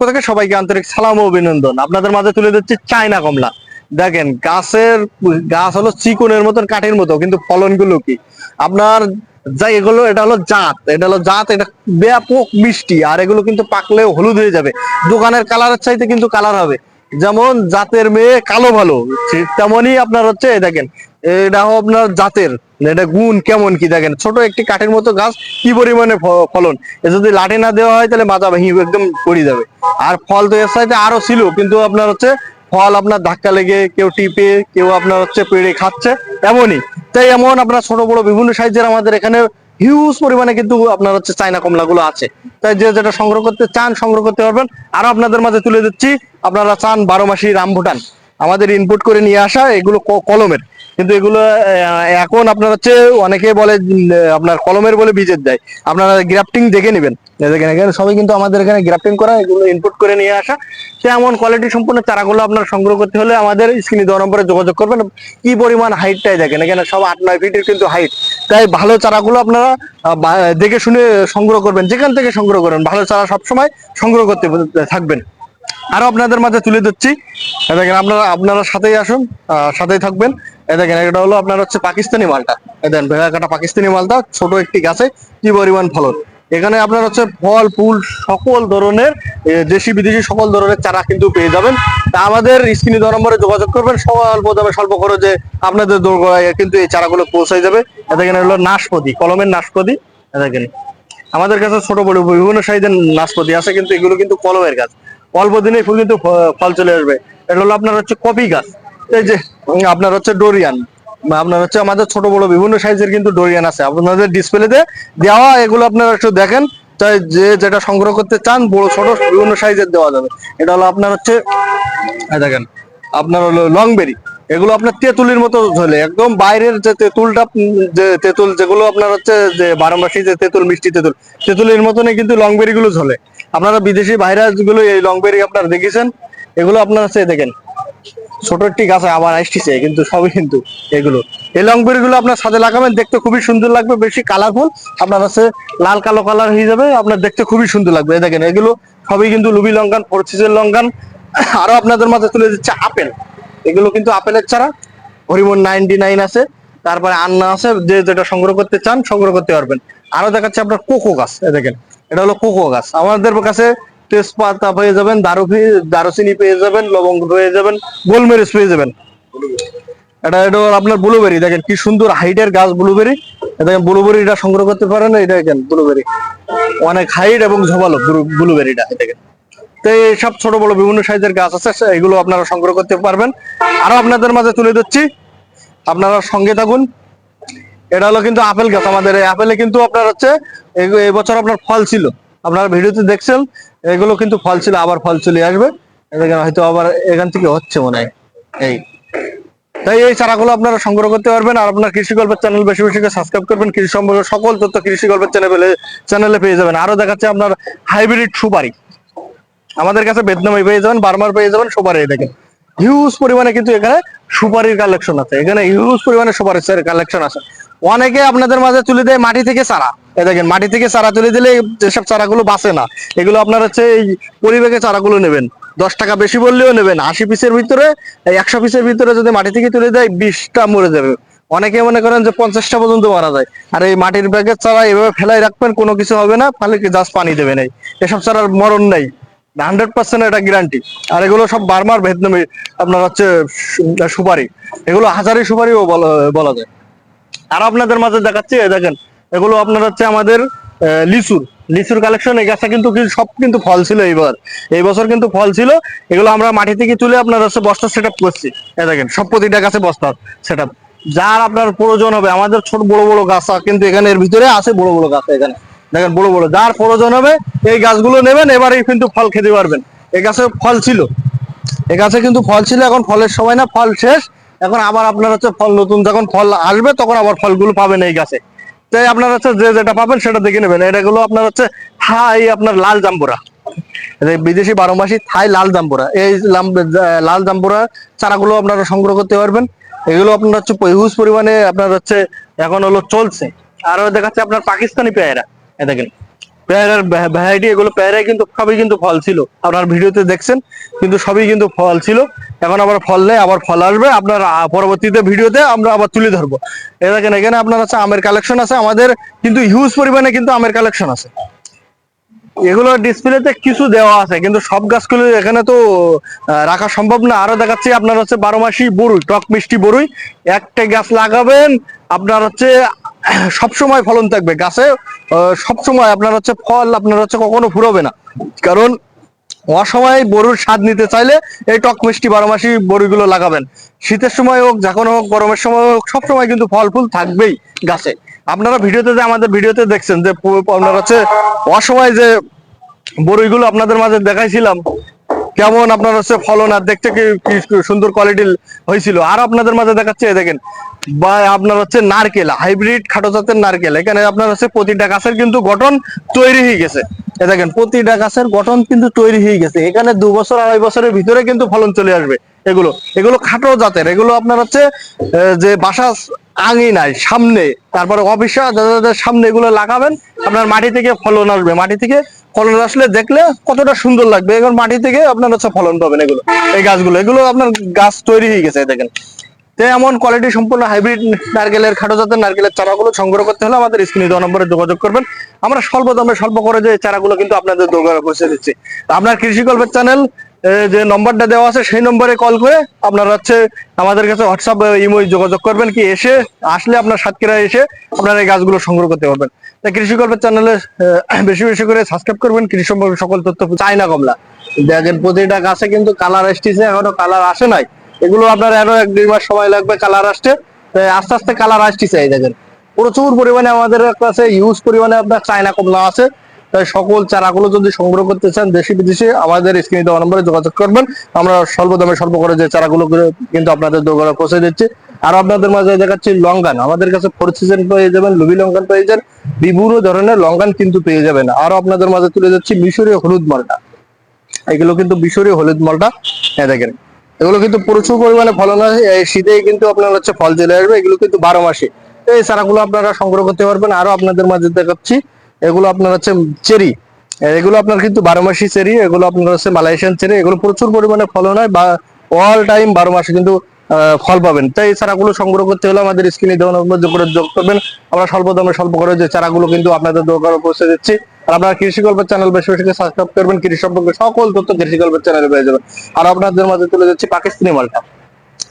পক্ষ থেকে সবাইকে আন্তরিক সালাম ও অভিনন্দন। আপনাদের মাঝে তুলে দিচ্ছি চায়না কমলা। দেখেন, গাছের, গাছ হলো চিকনের মতন, কাঠের মতো, কিন্তু ফলনগুলো কি? আপনার যা এগুলো, এটা হলো জাত। এটা হলো জাত, এটা ব্যাপক মিষ্টি, আর এগুলো কিন্তু পাকলে হলুদ হয়ে যাবে। দোকানের কালারের চাইতে কিন্তু কালার হবে। যেমন জাতের মেয়ে কালো ভালো তেমনই আপনার হচ্ছে দেখেন এটা আপনার জাতের, এটা গুণ কেমন কি দেখেন, ছোট একটি কাঠের মতো গাছ, কি পরিমাণে ফলন যদি লাঠি না দেওয়া হয়, তাহলে মাথা ভেঙে একদম পড়ে যাবে। আর ফল তো এর সাথে আরও ছিল, কিন্তু আপনার হচ্ছে, ফল আপনার ধাক্কা লেগে, কেউ টিপে, কেউ আপনার হচ্ছে পেড়ে খাচ্ছে, এমনই। তাই এমন আপনার ছোট বড় বিভিন্ন সাইজের আমাদের এখানে হিউজ পরিমাণে কিন্তু আপনার হচ্ছে চায়না কমলা গুলো আছে। তাই যে যেটা সংগ্রহ করতে চান, সংগ্রহ করতে পারবেন। আরও আপনাদের মাঝে তুলে দিচ্ছি, আপনারা চান বারো মাসি রামভুটান। আমাদের ইনপুট করে নিয়ে আসা, এগুলো কলমের। কিন্তু এগুলো এখন আপনার হচ্ছে অনেকে বলে আপনার কলমের বলে বীজের দেয়। আপনারা গ্রাফটিং দেখে নেবেন। দেখেন এখানে সবাই কিন্তু আমাদের এখানে গ্রাফটিং করা, এগুলো ইনপুট করে নিয়ে আসা। সে এমন কোয়ালিটি সম্পূর্ণ চারাগুলো আপনার সংগ্রহ করতে হলে আমাদের স্ক্রিনে দেওয়া নম্বরে যোগাযোগ করবেন। কি পরিমাণ হাইটটাই দেখেন। এখানে সব আট, নয় ফিটের কিন্তু হাইট তাই ভালো চারাগুলো আপনারা দেখে শুনে সংগ্রহ করবেন। যেখান থেকে সংগ্রহ করেন, ভালো চারা সবসময় সংগ্রহ করতে থাকবেন। আরও আপনাদের মাঝে তুলে এই দেখেন আপনারা আপনারা সাথেই আসুন সাথেই থাকবেন। দেখেন, এটা হলো আপনার হচ্ছে পাকিস্তানি মালটা। দেখেন, ভেড়া কাটা পাকিস্তানি মালটা, ছোট একটি গাছে কি পরিমাণ ফলন। এখানে আপনার হচ্ছে ফল, ফুল, সকল ধরনের দেশি বিদেশি সকল ধরনের চারা কিন্তু পেয়ে যাবেন। তা আমাদের স্ক্রিনে দেওয়া নম্বরে যোগাযোগ করবেন, স্বল্প দামে, স্বল্প খরচে আপনাদের দোরগোড়ায় কিন্তু এই চারাগুলো পৌঁছে যাবে। দেখেন হলো নাশপতি, কলমের নাশপতি। দেখেন, আমাদের কাছে ছোট বড় বিভিন্ন সাইজের নাশপাতি আছে, কিন্তু এগুলো কিন্তু কলমের গাছ। অল্প দিনে ফুল কিন্তু ফল চলে আসবে। এটা হলো আপনার হচ্ছে কপি গাছ। এই যে আপনার হচ্ছে ডোরিয়ান। আপনার হচ্ছে আমাদের ছোট বড় বিভিন্ন সাইজের কিন্তু ডোরিয়ান আছে। আপনাদের ডিসপ্লেতে দেওয়া, এগুলো আপনারা একটু দেখেন। তাই যে যেটা সংগ্রহ করতে চান, বড়, ছোট, বিভিন্ন সাইজের দেওয়া যাবে। এটা হলো আপনার হচ্ছে দেখেন, আপনার হলো লংবেরি এগুলো আপনার তেঁতুলের মতো ঝোলে একদম বাইরের যে তেঁতুলটা যে তেঁতুল, যেগুলো আপনার হচ্ছে যে বারোমাসি যে তেঁতুল, মিষ্টি তেঁতুল, তেঁতুলের মতনই কিন্তু লংবেরি গুলো ঝোলে আপনারা বিদেশি ভাইরাসগুলো এই লংবেরি আপনারা দেখেছেন এগুলো আপনার হচ্ছে দেখেন ছোট একটি গাছে আবার আসতেছে, কিন্তু সবই কিন্তু এগুলো। এই লংবেরি গুলো আপনার সাথে লাগাবেন, দেখতে খুবই সুন্দর লাগবে, বেশি কালারফুল আপনার হচ্ছে লাল, কালো কালার হয়ে যাবে, আপনার দেখতে খুবই সুন্দর লাগবে। দেখেন, এগুলো সবই কিন্তু লুবি লঙ্কান পরচিজের লঙ্কান। আরও আপনাদের মাঝে তুলে দিচ্ছে আপেল। এগুলো কিন্তু আপেলের চারা। হরিমন নাইনটি নাইন আছে, তারপরে আন্না আছে, যে যেটা সংগ্রহ করতে চান, সংগ্রহ করতে পারবেন। আরও দেখাচ্ছে আপনার কোকো গাছ দেখেন, এটা হলো কোকো গাছ। আমাদের কাছে তেজপাতা পেয়ে যাবেন দারু দারুচিনি পেয়ে যাবেন, লবঙ্গ পেয়ে যাবেন, গোলমরিচ পেয়ে যাবেন। এটা এটা আপনার ব্লুবেরি দেখেন কি সুন্দর হাইটের গাছ ব্লুবেরি দেখেন ব্লুবেরিটা সংগ্রহ করতে পারেন এটা দেখেন ব্লুবেরি অনেক হাইট এবং ঝোপালো ব্লুবেরিটা দেখেন। তো এইসব ছোট, বড় বিভিন্ন সাইজের গাছ আছে, এগুলো আপনারা সংগ্রহ করতে পারবেন। আরও আপনাদের মাঝে তুলে দিচ্ছি আপনারা সঙ্গে থাকুন। এটা হলো কিন্তু আপেল গাছ, আমাদের এই আপেলে কিন্তু আপনার হচ্ছে, এই আপনার ফল ছিল। আপনারা ভিডিওতে দেখছেন এগুলো কিন্তু ফল ছিল, আবার ফল চলে আসবে। হয়তো আবার এখান থেকে হচ্ছে মনে হয়। এই। তাই এই চারাগুলো আপনারা সংগ্রহ করতে পারবেন, আর আপনার কৃষি গল্পের চ্যানেল বেশি বেশি সাবস্ক্রাইব করবেন। কৃষি সম্পর্কে সকল তথ্য কৃষি গল্পের চ্যানেলে চ্যানেলে পেয়ে যাবেন। আরও দেখাচ্ছে আপনার হাইব্রিড সুপারি। আমাদের কাছে বেদনামি পেয়ে যাবেন বারবার পেয়ে যাবেন, সুপারি দেখেন। হিউজ পরিমাণে কিন্তু এখানে সুপারির কালেকশন আছে। এখানে হিউজ পরিমাণে সুপারির কালেকশন আছে। অনেকে আপনাদের মাঝে তুলে দেয় মাটি থেকে চারা। এই দেখেন, মাটি থেকে চারা তুলে দিলে যেসব চারাগুলো বাঁচে না, এগুলো আপনার হচ্ছে এই পরিবেগে চারাগুলো নেবেন। দশ টাকা বেশি বললেও নেবেন। আশি পিসের ভিতরে একশো পিসের ভিতরে যদি মাটি থেকে তুলে দেয়, বিশটা মরে যাবে। অনেকে মনে করেন যে পঞ্চাশটা পর্যন্ত মারা যায়। আর এই মাটির ব্যাগের চারা এভাবে ফেলাই রাখবেন, কোনো কিছু হবে না কি জাস্ট পানি দেবে এই এসব চারার মরণ নাই। হান্ড্রেড পার্সেন্ট এটা গ্যারান্টি আর এগুলো সব বারবার ভেতনামি, আপনার হচ্ছে সুপারি। এগুলো হাজারি সুপারিও বলা যায়। আর আপনাদের মাঝে দেখাচ্ছি দেখেন, এগুলো আপনার হচ্ছে আমাদের লিচুর। লিচুর কালেকশন এই গাছটা কিন্তু সব কিন্তু ফল ছিল এইবার। এই বছর কিন্তু ফল ছিল। এগুলো আমরা মাটি থেকে তুলে আপনার হচ্ছে বস্তা সেট আপ করছি। এই দেখেন, সব প্রতিটা গাছে বস্তা সেট আপ যার আপনার প্রয়োজন হবে, আমাদের ছোট বড় বড় গাছ কিন্তু এখানে এর ভিতরে আছে বড় বড় গাছ এখানে। দেখেন, বড় বড়, যার প্রয়োজন হবে, এই গাছগুলো নেবেন, এবারেই কিন্তু ফল খেতে পারবেন। এই গাছে ফল ছিল। এ গাছে কিন্তু ফল ছিল, এখন ফলের সময় না, ফল শেষ। এখন আবার আপনার হচ্ছে ফল নতুন যখন ফল আসবে, তখন আবার ফলগুলো পাবেন এই গাছে। তাই আপনার হচ্ছে যে যেটা পাবেন সেটা দেখে নেবেন। এটাগুলো আপনার হচ্ছে থাই আপনার লাল জাম্বুরা। বিদেশি বারো মাসি থাই লাল জাম্বুরা। এই লাল জাম্বুরা চারাগুলো আপনারা সংগ্রহ করতে পারবেন। এগুলো আপনার হচ্ছে হিউজ পরিমাণে আপনার হচ্ছে এখন হলো চলছে। আরও দেখাচ্ছে আপনার পাকিস্তানি পেয়ারা। দেখেন, পেয়ারার ভ্যারাইটি এগুলো পেয়ারায় কিন্তু সবই কিন্তু ফল ছিল। আপনার ভিডিওতে দেখছেন, কিন্তু সবই কিন্তু ফল ছিল। এখন আবার ফল নেই আবার ফল আসবে। আপনার পরবর্তীতে ভিডিওতে আমরা আবার তুলে ধরবো। এ দেখেন, এখানে আপনার আছে আমের কালেকশন আছে। আমাদের কিন্তু হিউজ পরিমাণে কিন্তু আমের কালেকশন আছে। এগুলো ডিসপ্লেতে কিছু দেওয়া আছে, কিন্তু সব গাছগুলো এখানে তো রাখা সম্ভব না। আরও দেখাচ্ছি, আপনার হচ্ছে বারো মাসি বরুই, টক মিষ্টি বরুই। একটা গাছ লাগাবেন, আপনার হচ্ছে সব সময় ফলন থাকবে। গাছে সব সময় আপনার হচ্ছে ফল আপনার হচ্ছে কখনো ফুরবে না। কারণ অসময় বরুর স্বাদ নিতে চাইলে এই টক মিষ্টি বারো মাসি বরুগুলো লাগাবেন। শীতের সময় হোক, যখন হোক, গরমের সময় হোক, সবসময় কিন্তু ফল ফুল থাকবেই গাছে। আপনারা ভিডিওতে যে আমাদের ভিডিওতে দেখছেন যে, আপনার হচ্ছে অসময় যে বরুইগুলো আপনাদের মাঝে দেখাইছিলাম কেমন আপনার হচ্ছে ফলন আর দেখতে কি সুন্দর কোয়ালিটি হয়েছিল? আর আপনাদের মাঝে দেখাচ্ছে দেখেন, বা আপনার হচ্ছে নারকেল হাইব্রিড খাটো জাতের নারকেল। এখানে আপনার হচ্ছে প্রতিটা গাছের কিন্তু গঠন তৈরি হয়ে গেছে। দেখেন, প্রতিটা গাছের গঠন কিন্তু তৈরি হয়ে গেছে। এখানে দু বছর, আড়াই বছরের ভিতরে কিন্তু ফলন চলে আসবে এগুলো। এগুলো খাটো জাতের, এগুলো আপনার হচ্ছে যে বাসা আঙিনায় সামনে, তারপরে অফিসে সামনে এগুলো লাগাবেন, আপনার মাটি থেকে ফলন আসবে। মাটি থেকে ফলন আসলে দেখলে কতটা সুন্দর লাগবে। এখন মাটি থেকে আপনার হচ্ছে ফলন পাবেন এগুলো, এই গাছগুলো। এগুলো আপনার গাছ তৈরি হয়ে গেছে দেখেন। এমন কোয়ালিটি সম্পূর্ণ হাইব্রিড নারকেলের খাটো জাতের নারকেলের চারাগুলো সংগ্রহ করতে হলে আমাদের স্ক্রিনে দেওয়া নম্বরে যোগাযোগ করবেন। আমরা স্বল্প দামে স্বল্প করে যে চারাগুলো কিন্তু আপনাদের দোকানে পৌঁছে দিচ্ছি। আপনার কৃষি গল্পের চ্যানেল যে নম্বরটা দেওয়া আছে সেই নম্বরে কল করে আপনারা হচ্ছে আমাদের কাছে হোয়াটসঅ্যাপ ইমো যোগাযোগ করবেন, কি এসে আসলে আপনার সাতক্ষীরা এসে আপনারা এই গাছগুলো সংগ্রহ করতে পারবেন। তাই কৃষি গল্পের চ্যানেলে বেশি বেশি করে সাবস্ক্রাইব করবেন। কৃষি সম্পর্কে সকল তথ্য চায়না কমলা। দেখেন প্রতিটা গাছে কিন্তু কালার আসতেছে, এখনও কালার আসে নাই। এগুলো আপনার আরও এক, দুই মাস সময় লাগবে কালার আসতে। আস্তে আস্তে কালার আসতেছে, এই দেখেন। প্রচুর পরিমাণে আমাদের কাছে ইউজ পরিমাণে আপনার চায়না কমলা আছে। তাই সকল চারাগুলো যদি সংগ্রহ করতে চান দেশি বিদেশি, আমাদের স্ক্রিনে দেওয়া নম্বরে যোগাযোগ করবেন। আমরা স্বল্প দামে স্বল্প করে যে চারাগুলো কিন্তু আপনাদের দোকানে পৌঁছে দিচ্ছি। আর আপনাদের মাঝে দেখাচ্ছি লঙ্গান আমাদের কাছে ফোর সিজন পেয়ে যাবেন, লুবি লঙ্কান পেয়ে যাবেন বিভিন্ন ধরনের লঙ্কান কিন্তু পেয়ে যাবেন। আরও আপনাদের মাঝে তুলে যাচ্ছি মিশরীয় হলুদ মালটা। এগুলো কিন্তু মিশরীয় হলুদ মালটা। দেখেন, এগুলো কিন্তু প্রচুর পরিমাণে ফলন হয়। এই শীতেই কিন্তু আপনার হচ্ছে ফল চলে আসবে। এগুলো কিন্তু বারো মাসে। এই চারাগুলো আপনারা সংগ্রহ করতে পারবেন। আরও আপনাদের মাঝে দেখাচ্ছি। এগুলো আপনার হচ্ছে চেরি। এগুলো আপনার কিন্তু বারো মাসি চেরি, এগুলো আপনার হচ্ছে মালয়েশিয়ান চেরি, এগুলো প্রচুর পরিমাণে ফলন হয় বা অল টাইম বারো মাসে কিন্তু ফল পাবেন। তাই এই চারাগুলো সংগ্রহ করতে হলে আমাদের স্ক্রিনে দেওয়া নম্বর যোগ করে যোগ করবেন। আমরা স্বল্প দামে স্বল্প করে যে চারাগুলো কিন্তু আপনাদের দোকানে পৌঁছে দিচ্ছি। আর আপনারা কৃষি গল্পের চ্যানেল বেশি বেশি সাবস্ক্রাইব করবেন। কৃষি সম্পর্কে সকল তথ্য কৃষি গল্পের চ্যানেলে পেয়ে যাবেন। আর আপনাদের মাঝে তুলে যাচ্ছি পাকিস্তানি মালটা।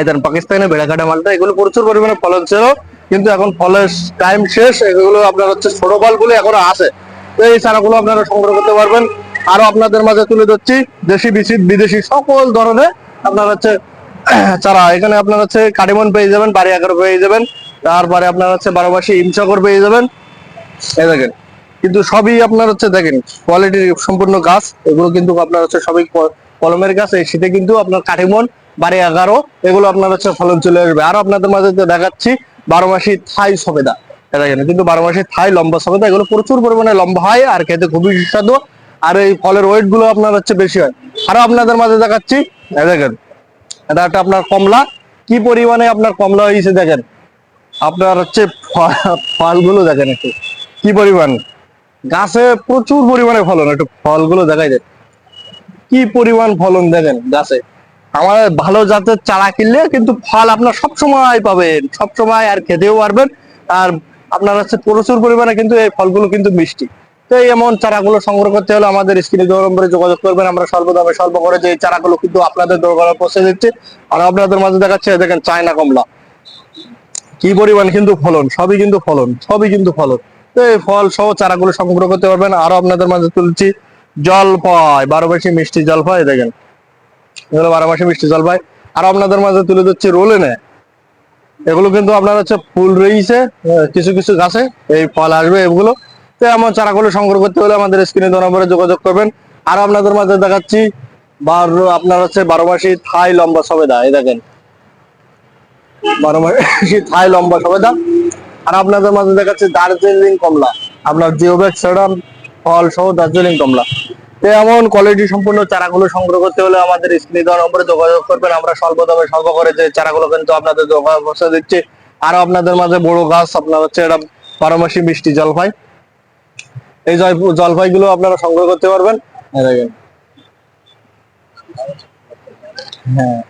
এই দেন পাকিস্তানের বেড়াকাটা মালটা, এগুলো প্রচুর পরিমাণে ফলন ছিল। কিন্তু এখন ফলের টাইম শেষ, এগুলো আপনার হচ্ছে ছোট ফলগুলো এখনও আছে। তো এই চারাগুলো আপনারা সংগ্রহ করতে পারবেন। আরও আপনাদের মাঝে তুলে ধরছি, দেশি বিদেশি বিদেশি সকল ধরনের আপনার হচ্ছে চারা। এখানে আপনার হচ্ছে কাটিমন পেয়ে যাবেন বাড়ি আকার পেয়ে যাবেন, তারপরে আপনার হচ্ছে বারো মাসে ইমসাকর পেয়ে যাবেন। এই দেখেন, কিন্তু সবই আপনার হচ্ছে দেখেন কোয়ালিটির সম্পূর্ণ গাছ, এগুলো কিন্তু আপনার হচ্ছে সবই কলমের গাছ, এই শীতে কিন্তু আপনার কাঠিমন বাড়ি এগারো এগুলো আপনার হচ্ছে ফলন চলে আসবে। আরও আপনাদের মাঝে দেখাচ্ছি বারো মাসি থাই সবেদা। এই দেখেন, কিন্তু বারো মাসি থাই লম্বা সবেদা, এগুলো প্রচুর পরিমাণে লম্বা হয় আর খেতে খুবই সুস্বাদু। আর এই ফলের ওয়েটগুলো আপনার হচ্ছে বেশি হয়। আরও আপনাদের মাঝে দেখাচ্ছি দেখেন, এটা একটা আপনার কমলা। কি পরিমাণে আপনার কমলা হয়েছে দেখেন, আপনার হচ্ছে ফলগুলো দেখেন একটু। কি পরিমাণ? গাছে প্রচুর পরিমাণে ফলন, একটু ফলগুলো দেখাই যায় কি পরিমাণ ফলন দেখেন গাছে? আমার ভালো জাতের চারা কিনলে কিন্তু ফল আপনার সব সময় পাবেন সব সময় আর খেতেও পারবেন। আর আপনার হচ্ছে প্রচুর পরিমাণে কিন্তু এই ফলগুলো কিন্তু মিষ্টি। তো এই এমন চারাগুলো সংগ্রহ করতে হলে আমাদের স্ক্রিনে দেওয়া নম্বরে যোগাযোগ করবেন। আমরা স্বল্প দামে স্বল্প করে যে চারাগুলো কিন্তু আপনাদের দোকানে পৌঁছে দিচ্ছি। আর আপনাদের মাঝে দেখাচ্ছে দেখেন চায়না কমলা। কি পরিমাণ কিন্তু ফলন, সবই কিন্তু ফলন, সবই কিন্তু ফলন। তো এই ফল সহ চারাগুলো সংগ্রহ করতে পারবেন। আরও আপনাদের মাঝে তুলছি জলপাই বারো মাসি মিষ্টি জলপাই দেখেন। এগুলো বারো মাসি মিষ্টি জলপাই আর আপনাদের মাঝে তুলে দিচ্ছি রোলে নেয় এগুলো কিন্তু আপনার হচ্ছে ফুল রয়েছে কিছু কিছু গাছে। এই ফল আসবে এগুলো। তো এমন চারাগুলো সংগ্রহ করতে হলে আমাদের স্ক্রিনে নম্বরে যোগাযোগ করবেন। আর আপনাদের মাঝে দেখাচ্ছি বারো, আপনার হচ্ছে বারো মাসি থাই লম্বা সবেদা, এই দেখেন। বারো মাসি থাই লম্বা সবেদা। আর আপনাদের মাঝে দেখাচ্ছে দার্জিলিং কমলা। আপনার জিওব্যাক সেডাম ফল সহ দার্জিলিং কমলা। এমন কোয়ালিটি সম্পূর্ণ চারাগুলো সংগ্রহ করতে হলে আমাদের স্ক্রিনে দেওয়া নম্বরে যোগাযোগ করবেন। আমরা স্বল্প দামে স্বল্প করে যে চারাগুলো কিন্তু আপনাদের বসে দিচ্ছি। আরও আপনাদের মাঝে বড় গাছ আপনার হচ্ছে এটা বারোমাসি মিষ্টি জলপাই এই জয়- জলপাইগুলো আপনারা সংগ্রহ করতে পারবেন। হ্যাঁ।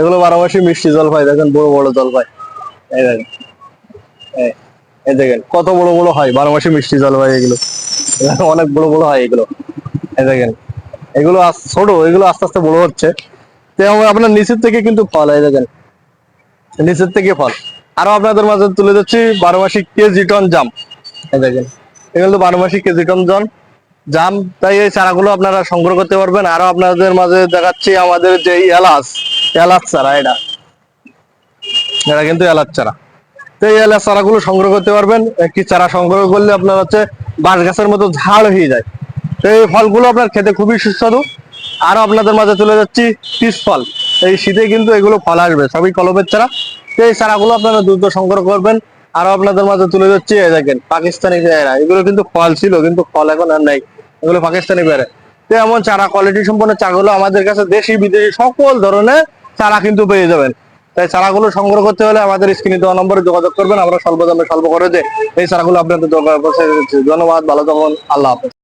এগুলো বারো মাসি মিষ্টি জলপাই দেখেন বড় বড় জলপাই এই দেখেন। কত বড় বড় হয় বারো মাসি মিষ্টি জলপাই এগুলো। অনেক বড় বড় হয় এগুলো। দেখেন, এগুলো ছোট, এগুলো আস্তে আস্তে বড় হচ্ছে। আপনার নিচের থেকে কিন্তু ফল, এই দেখেন, নিচের থেকে ফল। আরও আপনাদের মাঝে তুলে যাচ্ছি বারো মাসি কেজি টন জাম। এই দেখেন, এগুলো তো বারো মাসি কেজি টন জাম জাম, তাই এই চারাগুলো আপনারা সংগ্রহ করতে পারবেন। আরও আপনাদের মাঝে দেখাচ্ছি আমাদের যে এলাচ এলাচ চারা এটা। এটা কিন্তু এলাচ চারা। তো এই এলাচ চারাগুলো সংগ্রহ করতে পারবেন। একটি চারা সংগ্রহ করলে আপনার হচ্ছে বাঁশ গাছের মতো ঝাড় হয়ে যায়। এই ফলগুলো আপনার খেতে খুবই সুস্বাদু। আরও আপনাদের মাঝে চলে যাচ্ছি পিস ফল। এই শীতে কিন্তু এগুলো ফল আসবে, সবই কলমের চারা। এই চারাগুলো আপনারা দ্রুত সংগ্রহ করবেন। আরও আপনাদের মাঝে তুলে যাচ্ছি এই দেখেন, পাকিস্তানি পেয়ারা। এগুলো কিন্তু ফল ছিল, কিন্তু ফল এখন আর নাই। এগুলো পাকিস্তানি পেয়ারা। তো এমন চারা কোয়ালিটি সম্পন্ন চারাগুলো আমাদের কাছে দেশি, বিদেশি সকল ধরনের চারা কিন্তু পেয়ে যাবেন। তাই চারাগুলো সংগ্রহ করতে হলে আমাদের স্ক্রিনে দেওয়া নম্বরে যোগাযোগ করবেন। আমরা স্বল্প দামে স্বল্প করে যে এই চারাগুলো আপনাদের ধন্যবাদ, ভালো থাকুন, আল্লাহ হাফেজ।